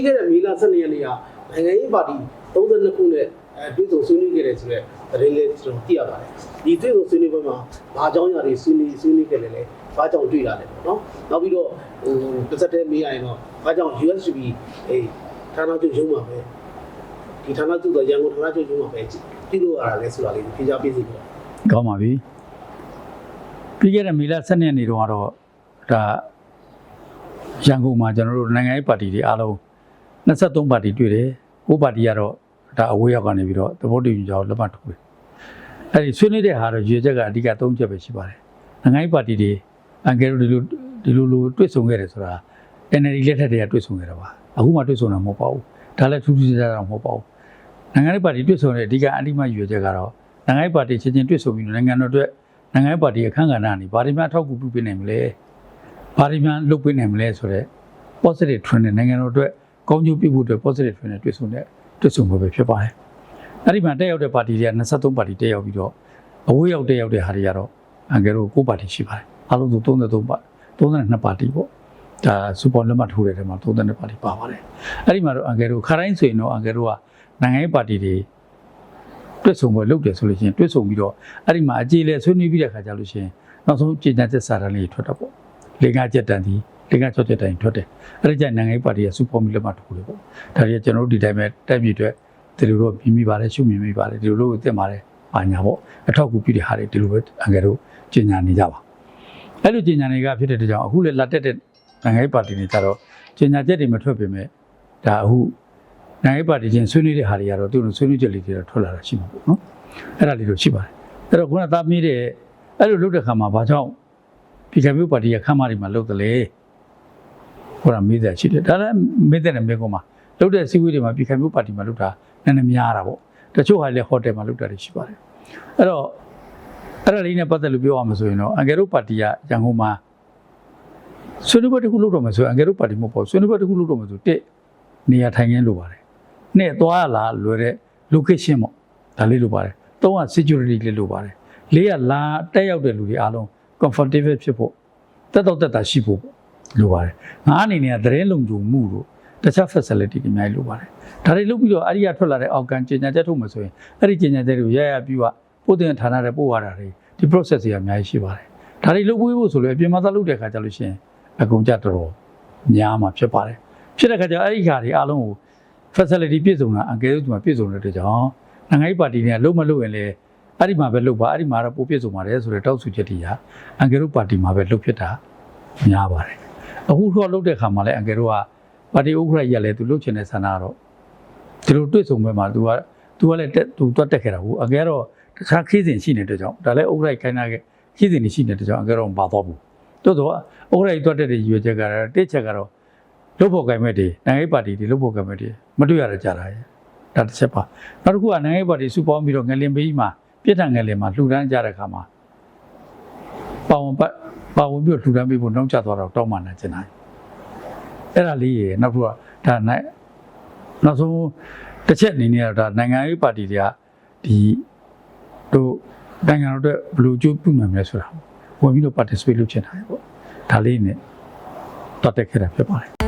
ပြီးခဲ့တဲ့မေလ12ရက်နေ့ကနိုင်ငံရေးပါတီ32ခုနဲ့အဲတွေ့ဆုံဆွေးနွေးခဲ့တယ်ဆိုတော့သတင်းလေးကျွန်တော်သိရပါတယ်ဒီတွေ့ဆုံဆွေးနွေးပွဲမှာဘာကြောင့်ညာတွေဆွေးနွေးဆွေးနွေးခဲ့တယ်လဲဘာကြောင့်တွေ့တာလဲပေါ့နော်နောက်ပြီးတော့ဟိုတစ်ဆက်တည်းမေးရရင်တော့ဘာကြောင့် USB အေးဌာနချုပ်ရုံးမှာပဲဒီဌာနချုပ်တော့ရန်ကုန်ဌာနချုပ်ရုံးမှာပဲပြုလို့ရတာလဲဆိုတာလေးဖြေချပေးစီပေါ့ကောင်းပါပြီပြီးခဲ့တဲ့မေလ12ရက်နေ့တုန်းကတော့ဒါရန်ကုန်မှာကျွန်တော်တို့နိုင်ငံရေးပါတီတွေအားလုံး 23ပါတီတွေ့တယ်9ပါတီကတော့ဒါအဝေးရောက်ကနေပြီးတော့သဘောတူညီကြအောင်လက်မှတ်ထိုးတယ်အဲ့ဒီဆွေးနွေးတဲ့ဟာတော့ရွေချက်ကအဓိက3ချက်ပဲရှိပါတယ်နိုင်ငံရေးပါတီတွေအန်ကယ်တို့ဒီလိုဒီလိုလိုတွေ့ဆုံခဲ့တယ်ဆိုတာ NLD လက်ထက်တည်းကတွေ့ဆုံခဲ့တာပါအခုမှတွေ့ဆုံတာမဟုတ်ပါဘူးဒါလည်းထူးထူးခြားခြားတော့မဟုတ်ပါဘူးနိုင်ငံရေးပါတီတွေ့ဆုံတဲ့အဓိကအတိမရွေချက်ကတော့နိုင်ငံရေးပါတီချင်းချင်းတွေ့ဆုံပြီးတော့နိုင်ငံတော်အတွက်နိုင်ငံရေးပါတီအခမ်းကဏ္ဍကနေဘာတွေများထောက်ကူပြုပေးနိုင်မလဲဘာတွေများလုပ်ပေးနိုင်မလဲဆိုတော့ positive trend နဲ့နိုင်ငံတော်အတွက် ကောင်းကျိုးပြုဖို့အတွက် positive trend နဲ့တွေ့ဆုံတဲ့တွေ့ဆုံပွဲပဲဖြစ်ပါတယ်အဲ့ဒီမှာတက်ရောက်တဲ့ပါတီတွေက23ပါတီတက်ရောက်ပြီးတော့အဝေးရောက်တက်ရောက်တဲ့ဟာတွေကတော့အန်ကယ်တို့9ပါတီရှိပါတယ်အားလုံးဆို33ပါ32ပါတီပေါ့ဒါစူပေါ်လက်မှတ်ထိုးတဲ့ထဲမှာ32ပါတီပါပါတယ်အဲ့ဒီမှာတော့အန်ကယ်တို့ခါတိုင်းဆိုရင်တော့အန်ကယ်တို့ကနိုင်ငံရေးပါတီတွေတွတ်ဆုံပွဲလုပ်တယ်ဆိုလို့ရှိရင်တွတ်ဆုံပြီးတော့အဲ့ဒီမှာအကြေလဲဆွေးနွေးပြီးတဲ့ခါကျလို့ရှိရင်နောက်ဆုံးကြေညာချက်စာတမ်းလေးထွက်တော့ပေါ့လင်္ကာချက်တန်ဒီ လင်္ကာချက်ချက်တန်ထွက်တယ်အဲ့ဒီကျရင်နိုင်ငံရေးပါတီရဲ့စူပေါ်မီလက်မှတ်ထိုးတယ်ပေါ့ဒါတွေကျွန်တော်တို့ဒီတိုင်းပဲတက်ပြည်အတွက်ဒီလိုတော့မြင်မိပါတယ်ရှုမြင်မိပါတယ်ဒီလိုလို့သိပါတယ်ပါညာပေါ့အထောက်အကူပြုတဲ့ဟာတွေဒီလိုပဲအငယ်တို့ကြေညာနေကြပါအဲ့လိုကြေညာနေကဖြစ်တဲ့တကြောင်အခုလေလက်တက်တဲ့နိုင်ငံရေးပါတီတွေကြတော့ကြေညာချက်တွေမထွက်ပေမဲ့ဒါအခုနိုင်ငံရေးပါတီချင်းဆွေးနွေးတဲ့ဟာတွေကတော့သူတို့ဆွေးနွေးချက်လေးတွေတော့ထွက်လာတာရှိမှာပေါ့နော်အဲ့ဒါလေးတော့ရှိပါတယ်အဲ့တော့ခုနသားမေးတဲ့အဲ့လိုလုပ်တဲ့ခါမှာဘာကြောင့်ပြည်ခိုင်မျိုးပါတီရဲ့ခမ်းမတွေမှာလုပ်တယ်လေ ဟိုကမေးတဲ့ရှိတယ်ဒါလည်းမေးတဲ့မေးကောမှာလုပ်တဲ့စီဝေးတွေမှာပြည်ခိုင်မျိုးပါတီမှာလုပ်တာနည်းနည်းများတာပေါ့တချို့ဟာလည်းဟိုတယ်မှာလုပ်တာတွေရှိပါတယ်အဲ့တော့အဲ့ဒါလေးနဲ့ပတ်သက်လို့ပြောရမှာဆိုရင်တော့အန်ကယ်တို့ပါတီကရန်ကုန်မှာဆွေးနွေးပွဲတစ်ခုလုပ်တော့မယ်ဆိုရင်အန်ကယ်တို့ပါတီမဟုတ်ပေါ့ဆွေးနွေးပွဲတစ်ခုလုပ်တော့မယ်ဆိုတစ်နေရာထိုင်ခင်းလိုပါတယ်နဲ့သွားရလာလွယ်တဲ့ location ပေါ့ဒါလေးလိုပါတယ်သုံးက security လေးလိုပါတယ်လေးကလာတက်ရောက်တဲ့လူတွေအားလုံး comfortable ဖြစ်ဖို့တက်တော့တက်တာရှိဖို့ပေါ့ လိုပါတယ်ငါအနေနဲ့ကသတင်းလုံခြုံမှုတို့တခြား facility တွေအများကြီးလိုပါတယ်ဒါတွေလုပ်ပြီးတော့အဲ့ဒီကထွက်လာတဲ့အောက်ကန်ကြေညာချက်ထုတ်မှဆိုရင်အဲ့ဒီကြေညာချက်တွေကိုရရပြီးတော့ပို့တဲ့ဌာနတွေပို့ရတာတွေဒီ process တွေအများကြီးရှိပါတယ်ဒါတွေလုပ်ပေးဖို့ဆိုလို့အပြင်မှာသာလုပ်တဲ့ခါကျလို့ရှိရင်အကုန်ကြတော်တော်များမှာဖြစ်ပါတယ်ဖြစ်တဲ့ခါကျအဲ့ဒီခါတွေအားလုံးကို facility ပြည့်စုံတာအကယ်လို့ဒီမှာပြည့်စုံတဲ့အတွက်ကြောင့်နိုင်ငံရေးပါတီတွေကလုံးမလုံးရင်လေအဲ့ဒီမှာပဲလုပ်ပါအဲ့ဒီမှာတော့ပိုပြည့်စုံပါတယ်ဆိုတဲ့တောက်ဆူချက်တွေကအကယ်လို့ပါတီမှာပဲလုပ်ဖြစ်တာများပါတယ် အခုတော့လုတ်တဲ့ခါမှာလည်းအန်ကယ်တို့ကပါတီဥက္ကဋ္ဌကြီးကလည်းသူလုတ်ချင်တဲ့ဆန္ဒတော့ဒီလိုတွေ့ဆုံပွဲမှာ तू က तू ကလည်းသူတွတ်တက်ခဲ့တာဟုတ်အန်ကယ်တော့တခြားခီးစဉ်ရှိနေတဲ့ကြောင့်ဒါလည်းဥက္ကဋ္ဌခိုင်းတာကခီးစဉ်နေရှိနေတဲ့ကြောင့်အန်ကယ်တော့မပါတော့ဘူးတိုးတော့ဥက္ကဋ္ဌကြီးတွတ်တက်တဲ့ရွေးချက်ကတော့တစ်ချက်ကတော့လုတ်ဖို့ကံမဲ့တွေနိုင်ငံရေးပါတီတွေလုတ်ဖို့ကံမဲ့တွေမတွေ့ရတော့ကြတာရဲ့ဒါတစ်ချက်ပါနောက်တစ်ခုကနိုင်ငံရေးပါတီစုပေါင်းပြီးတော့ငလင်ဘေးကြီးမှာပြစ်ဒဏ်ငလင်မှာလှူဒန်းကြတဲ့ခါမှာပါဝင်ပတ် ပါဝင်ပြီးတော့လှူဒန်းပေးဖို့နှောင့်ချသွားတော့တောင်းပန်နေချင်တာအဲ့ဒါလေးရေနောက်တစ်ခုကဒါနိုင်နောက်ဆုံးတစ်ချက်အနေနဲ့တော့ဒါနိုင်ငံရေးပါတီတွေကဒီတို့နိုင်ငံတော်အတွက်ဘယ်လိုကြိုးပြုနိုင်မလဲဆိုတာဝင်ပြီးတော့ participate လုပ်ချင်တာပေါ့ဒါလေးနဲ့တတ်တက်ခဲ့တာဖြစ်ပါတယ်